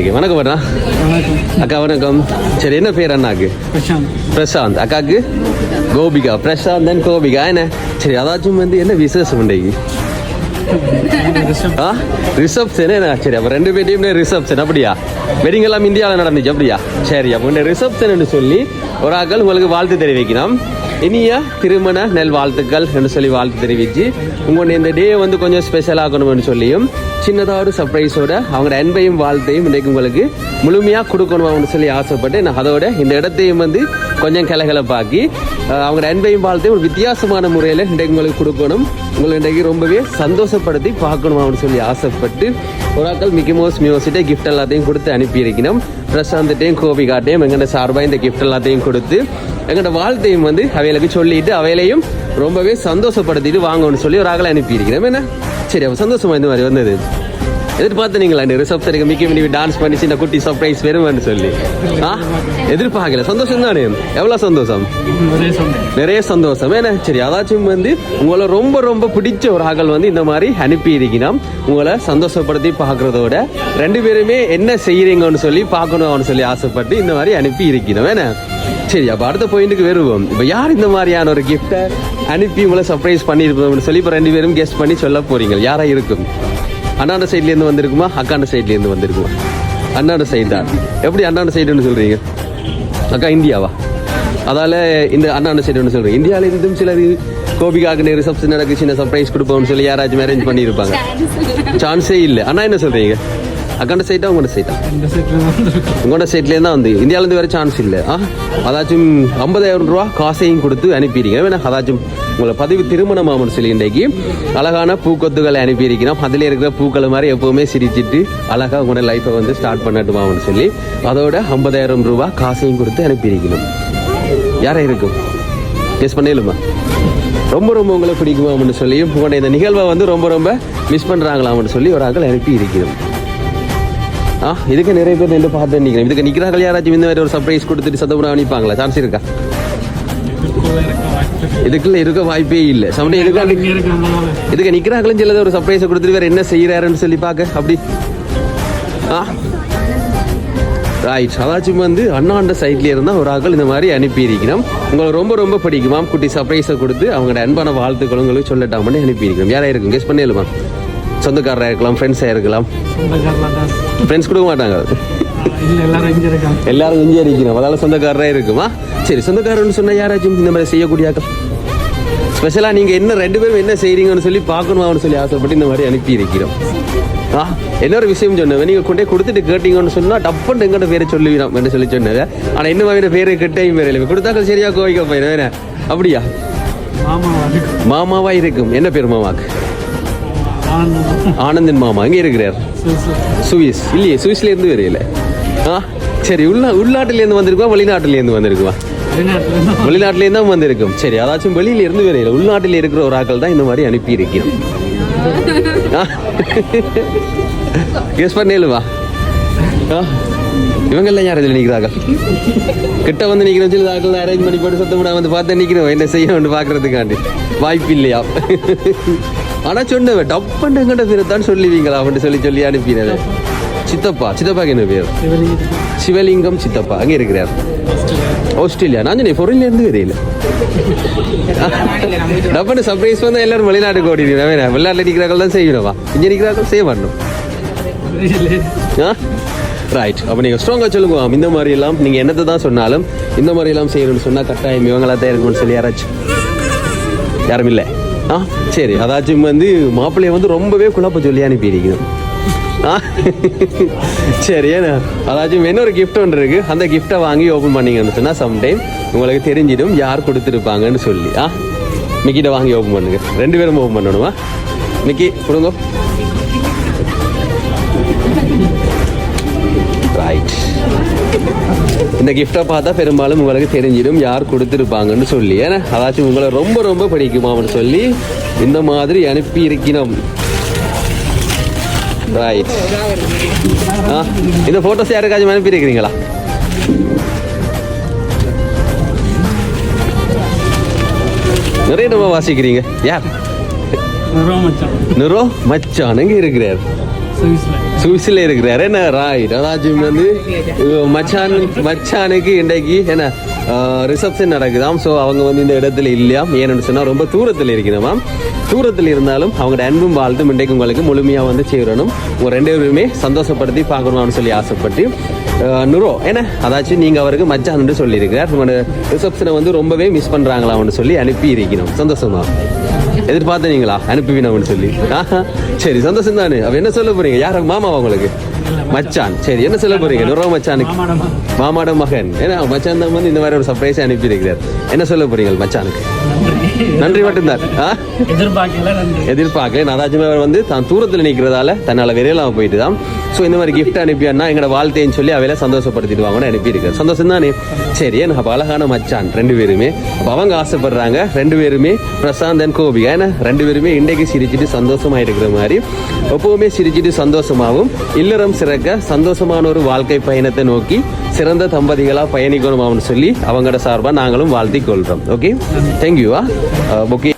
Okay வணக்கம் அண்ணா. அக்கா வணக்கம். சரி என்ன பேர் அண்ணாக்கு? பிரசாந்த். அக்காக்கு? கோபிகா. பிரசாந்த் அண்ட் கோபிகா. என்ன? சரி அதாச்சும் வந்து என்ன விசேஷம் இன்றைக்கு ரிசப்ஷன் என்ன? சரி அப்போ ரெண்டு பேர்டையும் ரிசப்ஷன் அப்படியா? வெட்டிங் எல்லாம் இந்தியாவில் நடந்துச்சு அப்படியா? சரி அப்போ ரிசப்ஷன் சொல்லி ஒரு ஆக்கள் உங்களுக்கு வாழ்த்து தெரிவிக்கணும். இனிய திருமண நெல் வாழ்த்துக்கள் என்று சொல்லி வாழ்த்து தெரிவித்து உங்களுடைய இந்த டே வந்து கொஞ்சம் ஸ்பெஷலாகணும்னு சொல்லியும் சின்னதாக ஒரு சர்ப்ரைஸோட அவங்களோட அன்பையும் வாழ்த்தையும் இன்றைக்கு உங்களுக்கு முழுமையாக கொடுக்கணும்னு சொல்லி ஆசைப்பட்டு நான் அதோட இந்த இடத்தையும் வந்து கொஞ்சம் கலகலப்பாக்கி அவங்களோட அன்பையும் வாழ்த்தையும் ஒரு வித்தியாசமான முறையில் இன்றைக்கு உங்களுக்கு கொடுக்கணும். உங்களை இன்றைக்கு ரொம்பவே சந்தோஷப்படுத்தி பார்க்கணும் அப்படின்னு சொல்லி ஆசைப்பட்டு ஒரு ஆக்கள் மிக்கி மோஸ் மியூசிட்டே கிஃப்ட் எல்லாத்தையும் கொடுத்து அனுப்பியிருக்கணும். பிரசாந்த்டையும் கோபிகாட்டையும் எங்கள்ட சார்பாக இந்த கிஃப்ட் எல்லாத்தையும் கொடுத்து எங்களோட வாழ்த்தையும் வந்து அவைகளுக்கு சொல்லிட்டு அவையிலையும் ரொம்பவே சந்தோஷப்படுத்திட்டு வாங்கணும்னு சொல்லி ஒரு ஆகலை அனுப்பியிருக்கிறோம் என்ன? சரி அப்போ சந்தோஷமா இந்த மாதிரி வந்தது? எதிர்பார்த்தீங்களா இந்த ரிசப்ஷனுக்கு மிக்க மினி டான்ஸ் பண்ணி சின்ன குட்டி சர்ப்ரைஸ் வருவேன்னு சொல்லி. ஆ? எதிர்பார்க்கல. சந்தோஷம் தானே? எவ்வளோ சந்தோஷம்? நிறைய சந்தோஷம். ஏன்னா சரி அதாச்சும் வந்து உங்களை ரொம்ப ரொம்ப பிடிச்ச ஒரு ஆகல் வந்து இந்த மாதிரி அனுப்பி இருக்கணும் உங்களை சந்தோஷப்படுத்தி பார்க்கறதோட ரெண்டு பேருமே என்ன செய்யறீங்கன்னு சொல்லி பார்க்கணும்னு சொல்லி ஆசைப்பட்டு இந்த மாதிரி அனுப்பி இருக்கணும் ஏன்னா சரி அப்போ அடுத்த பாயிண்ட்டுக்கு வருவோம். இப்போ யார் இந்த மாதிரியான ஒரு கிஃப்ட்டை அனுப்பி உங்களை சர்ப்ரைஸ் பண்ணியிருப்போம்னு சொல்லி இப்போ ரெண்டு பேரும் கெஸ்ட் பண்ணி சொல்ல போறீங்க. யாரா இருக்கும்? அண்ணாண்ட சைட்லேருந்து வந்திருக்குமா? அக்காண்ட சைட்லேருந்து வந்திருக்குமா? அண்ணாண்ட சைடு தான் எப்படி அண்ணாண்ட சைடுன்னு சொல்றீங்க? அக்கா இந்தியாவா? அதால இந்த அண்ணா சைடு ஒன்று சொல்றேன் இந்தியாவில இருந்தும் சிலர் கோபிகாக்கு ரிசப்ஷன் நடக்கு சின்ன சர்ப்ரைஸ் கொடுப்போம்னு சொல்லி யாராச்சும் அரேஞ்ச் பண்ணியிருப்பாங்க. சான்ஸே இல்லை. அண்ணா என்ன சொல்றீங்க? அக்காண்ட சைட்டா உங்களோட சைட்டா உங்களோட சைட்லேருந்து தான் வந்து இந்தியாவிலேருந்து வேற சான்ஸ் இல்லை. ஆ? அதாச்சும் ஐம்பதாயிரம் ரூபா காசையும் கொடுத்து அனுப்பிடுங்க வேணா அதாச்சும் உங்களை பதிவு திருமணமாமன்னு சொல்லி இன்றைக்கு அழகான பூக்கொத்துகளை அனுப்பியிருக்கிறோம். அதில் இருக்கிற பூக்களை மாதிரி எப்பவுமே சிரிச்சிட்டு அழகாக உங்களோட லைஃப்பை வந்து ஸ்டார்ட் பண்ணட்டுமாமன்னு சொல்லி அதோட ஐம்பதாயிரம் ரூபா காசையும் கொடுத்து அனுப்பியிருக்கணும் யாரா இருக்கும்? கெஸ் பண்ணிடலுமா? ரொம்ப ரொம்ப உங்களை பிடிக்குமாம்னு சொல்லி உங்களோட இந்த நிகழ்வை வந்து ரொம்ப ரொம்ப மிஸ் பண்ணுறாங்களாம்னு சொல்லி ஒரு ஆக்கள் அனுப்பி இருக்கிறோம் ஆ இதுக்கு நிறைய பேர் நின்று பார்த்து நிற்கிறேன் இதுக்கு நிற்கிறார்கள் யாராச்சும் இந்த மாதிரி ஒரு சர்ப்ரைஸ் கொடுத்துட்டு சத்தப்பட அனுப்பாங்களா சான்ஸ் இருக்கா? இதுக்குள்ள இருக்க வாய்ப்பே இல்லை. சமட்டை இருக்கா இதுக்கு நிற்கிறாங்களும் சிலது ஒரு சர்ப்ரைஸை கொடுத்துட்டு வேற என்ன செய்யறாருன்னு சொல்லி பார்க்க. அப்படி. ஆ? ரைட் அதாச்சும் வந்து அண்ணாண்ட சைட்ல இருந்தால் ஒரு ஆக்கள் இந்த மாதிரி அனுப்பி உங்களை ரொம்ப ரொம்ப பிடிக்குமாம் குட்டி சர்ப்ரைஸை கொடுத்து அவங்களோட அன்பான வாழ்த்துக்கள் உங்களுக்கு சொல்லட்டாமன்னு அனுப்பி இருக்கணும் இருக்கும் கெஸ் பண்ணிடலாமா? சொந்தக்காரராக இருக்கலாம் ஃப்ரெண்ட்ஸாக இருக்கலாம் ஃப்ரெண்ட்ஸ் கொடுக்க மாட்டாங்க. எல்லாரும் இங்கே இருக்கணும். அதால சொந்தக்காரராக இருக்குமா? சரி சொந்தக்காரன்னு சொன்னா யாராச்சும் இந்த மாதிரி செய்யக்கூடியாக்கள் ஸ்பெஷலாக நீங்கள் என்ன ரெண்டு பேரும் என்ன செய்றீங்கன்னு சொல்லி பார்க்கணுமான்னு சொல்லி ஆசைப்பட்டு இந்த மாதிரி அனுப்பி இருக்கிறோம். ஆ இன்னொரு விஷயம் சொன்னேன் நீங்கள் கொண்டே கொடுத்துட்டு கேட்டீங்கன்னு சொன்னால் டப்புன்னு எங்கிட்ட பேரை சொல்லுவீராம் என்று சொல்லி சொன்னது ஆனால் இன்னும் மாதிரி பேரை கெட்டையும் பேர் இல்லை. கொடுத்தாக்கள் சரியா கோவிக்க போயிடும். அப்படியா? மாமாவா இருக்கும். என்ன பேர் மாமாக்கு? ஆனந்தன் மாமா எங்கே இருக்கிறார்? சுவிஸ். இல்லையே சுவிஸ்ல இருந்து வரையில. ஆ சரி உள்ள உள்நாட்டிலேருந்து வந்திருக்குமா வெளிநாட்டிலேருந்து தான். வெளிநாட்டிலேருந்து தான் வந்திருக்கும். சரி அதாச்சும் வெளியில இருந்து வரையில உள்நாட்டில் இருக்கிற ஒரு ஆக்கள் தான் இந்த மாதிரி அனுப்பி இருக்கிறோம் கெஸ் பண்ணேலுவா இவங்கெல்லாம் யார் இதில் நிற்கிறார்கள்? கிட்ட வந்து நிற்கிறோம் சில ஆக்கள் அரேஞ்ச் பண்ணி போட்டு சத்தம் விட வந்து பார்த்து நிற்கிறோம். என்ன செய்யணும்னு பார்க்கறதுக்காண்டி. வாய்ப்பு இல்லையா ஆனா சொன்னவன் டப்பன் எங்கிட்ட பேரை தான் சொல்லுவீங்களா? அப்படின்னு சொல்லி சொல்லி அனுப்பினவன். சித்தப்பா. சித்தப்பாக்கு என்ன பேர் சிவலிங்க சிவலிங்கம் சித்தப்பா அங்கே இருக்கிறார். ஆஸ்திரேலியா. நான் சொன்னேன் foreign ல இருந்து வரையில. டப்புன்னு சர்ப்ரைஸ் வந்து எல்லாரும் வெளிநாட்டுக்கு ஓடிடுறேன் வெளிநாட்டில் நிற்கிறார்கள் தான் செய்யணுமா இங்கே நிற்கிறார்கள் செய்ய மாட்டோம். ரைட் அப்போ நீங்கள் ஸ்ட்ராங்காக சொல்லுங்க இந்த மாதிரி எல்லாம் நீங்கள் என்னத்தை தான் சொன்னாலும் இந்த மாதிரி எல்லாம் செய்யணும்னு சொன்னால் கட்டாயம் இவங்களா தான் இருக்கணும்னு சொல்லி யாராச்சும் யாரும் இல்லை. ஆ சரி அதாச்சும் வந்து மாப்பிள்ளைய வந்து ரொம்பவே குழப்ப சொல்லி அனுப்பியிருக்கணும் ஆ சரி ஏன்னா அதாச்சும் இன்னொரு கிஃப்ட் ஒன்று இருக்குது அந்த கிஃப்ட்டை வாங்கி ஓப்பன் பண்ணிங்கன்னு சொன்னால் சம்டைம் உங்களுக்கு தெரிஞ்சிடும் யார் கொடுத்துருப்பாங்கன்னு சொல்லி. ஆ மிக்கிட்ட வாங்கி ஓப்பன் பண்ணுங்க. ரெண்டு பேரும் ஓப்பன் பண்ணணுமா? மிக்கி கொடுங்க. ரைட் இந்த கிஃப்டை பார்த்தா பெரும்பாலும் உங்களுக்கு தெரிஞ்சிடும் யார் கொடுத்துருப்பாங்கன்னு சொல்லி. ஏன்னா அதாச்சும் உங்களை ரொம்ப ரொம்ப பிடிக்குமான்னு சொல்லி இந்த மாதிரி அனுப்பி இருக்கணும் ரைட் ஆ இந்த ஃபோட்டோஸ் யாருக்காச்சும் அனுப்பி இருக்கிறீங்களா நிறைய நம்ம வாசிக்கிறீங்க. யார்? ரூபா மச்சான். நிரோ மச்சான் எங்க இருக்கிறார்? சுவிஸில். சுவிஸ்ல இருக்கிறாரு. என்ன ராய் ராஜும் வந்து மச்சான் மச்சானுக்கு இன்றைக்கு என்ன ரிசப்ஷன் நடக்குதாம் ஸோ அவங்க வந்து இந்த இடத்துல இல்லையாம் ஏன்னு சொன்னால் ரொம்ப தூரத்தில் இருக்கிறாமாம் தூரத்தில் இருந்தாலும் அவங்களோட அன்பும் வாழ்த்தும் இன்றைக்கு உங்களுக்கு முழுமையாக வந்து சேரணும். உங்கள் ரெண்டு பேருமே சந்தோஷப்படுத்தி பார்க்கணும்னு சொல்லி ஆசைப்பட்டு நுரோ என்ன அதாச்சும் நீங்கள் அவருக்கு மச்சான் சொல்லியிருக்கிறார். உங்களோட ரிசப்ஷனை வந்து ரொம்பவே மிஸ் பண்றாங்களாம்னு சொல்லி அனுப்பி இருக்கணும் சந்தோஷமாக எதிர்பார்த்தீங்களா அனுப்புவீனு சொல்லி. சரி சந்தோஷம் தானே. அப்ப என்ன சொல்ல போறீங்க? யார மாமாவா உங்களுக்கு? மச்சான். சரி என்ன சொல்ல போறீங்க? நுரோ மச்சானுக்கு. மாமாட மகன். ஏன்னா மச்சான் தான் வந்து இந்த மாதிரி ஒரு சர்ப்ரைஸ் அனுப்பி இருக்கிறார் என்ன சொல்ல போறீங்க மச்சானுக்கு? நன்றி மட்டும்தான்? எதிர்பார்க்கல ராஜ்குமார் அவர் வந்து தான் தூரத்தில் நிற்கிறதால தன்னால் விரையிலாம போயிட்டு தான் ஸோ இந்த மாதிரி கிஃப்ட் அனுப்பியான்னா எங்களோட வாழ்த்தைன்னு சொல்லி அவையில சந்தோஷப்படுத்திடுவாங்கன்னு அனுப்பியிருக்காரு. சந்தோஷம் தானே சரி எனக்கு அப்ப அழகான மச்சான் ரெண்டு பேருமே. அப்போ அவங்க ஆசைப்படுறாங்க ரெண்டு பேருமே பிரசாந்த் அண்ட் கோபிகா. ஏன்னா ரெண்டு பேருமே இன்றைக்கு சிரிச்சிட்டு சந்தோஷமா இருக்கிற மாதிரி. எப்பவுமே சிரிச்சிட்டு சந்தோஷமாகவும் இல்லறம் சிறக்க சந்தோஷமான ஒரு வாழ்க்கை பயணத்தை நோக்கி சிறந்த தம்பதிகளா பயணிக்கணுமான்னு சொல்லி அவங்களோட சார்பாக நாங்களும் வாழ்த்தி கொள்றோம். Okay தேங்க்யூவா okay